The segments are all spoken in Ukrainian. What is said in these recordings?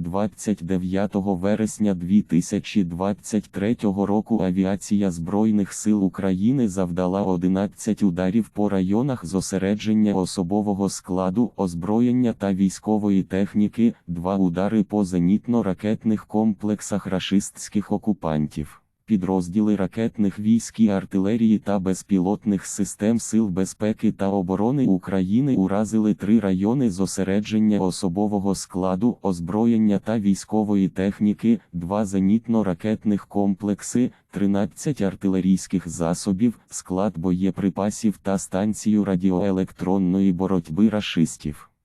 29 вересня 2023 року авіація Збройних сил України завдала 11 ударів по районах зосередження особового складу, озброєння та військової техніки, два удари по зенітно-ракетних комплексах рашистських окупантів. Підрозділи ракетних військ і артилерії та безпілотних систем Сил безпеки та оборони України уразили три райони зосередження особового складу, озброєння та військової техніки, два зенітно-ракетних комплекси, 13 артилерійських засобів, склад боєприпасів та станцію радіоелектронної боротьби рашистів.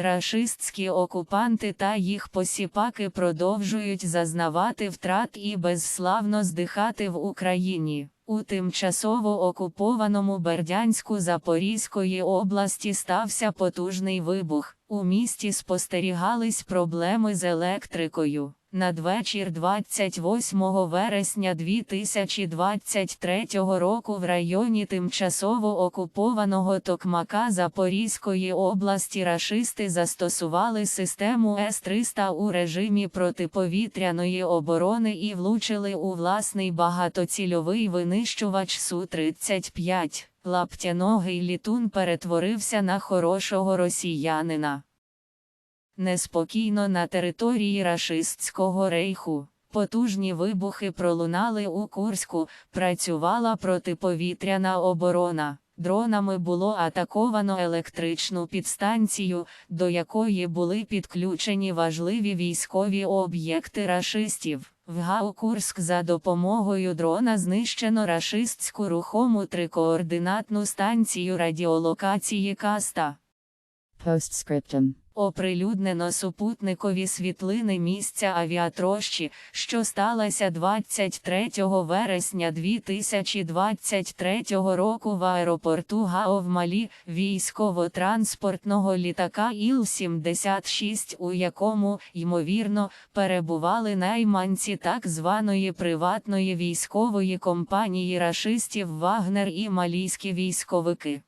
Рашистські окупанти та їх посіпаки продовжують зазнавати втрат і безславно здихати в Україні. У тимчасово окупованому Бердянську Запорізької області стався потужний вибух. У місті спостерігались проблеми з електрикою. Надвечір 28 вересня 2023 року в районі тимчасово окупованого Токмака Запорізької області рашисти застосували систему С-300 у режимі протиповітряної оборони і влучили у власний багатоцільовий винищувач Су-35. Лаптяногий літун перетворився на хорошого росіянина. Неспокійно на території рашистського рейху. Потужні вибухи пролунали у Курську, працювала протиповітряна оборона. Дронами було атаковано електричну підстанцію, до якої були підключені важливі військові об'єкти рашистів. В ГАУ Курськ за допомогою дрона знищено рашистську рухому трикоординатну станцію радіолокації Каста. Postscriptum. Оприлюднено супутникові світлини місця авіатрощі, що сталося 23 вересня 2023 року в аеропорту ГАО в Малі військово-транспортного літака Іл-76, у якому, ймовірно, перебували найманці так званої приватної військової компанії рашистів Вагнер і малійські військовики.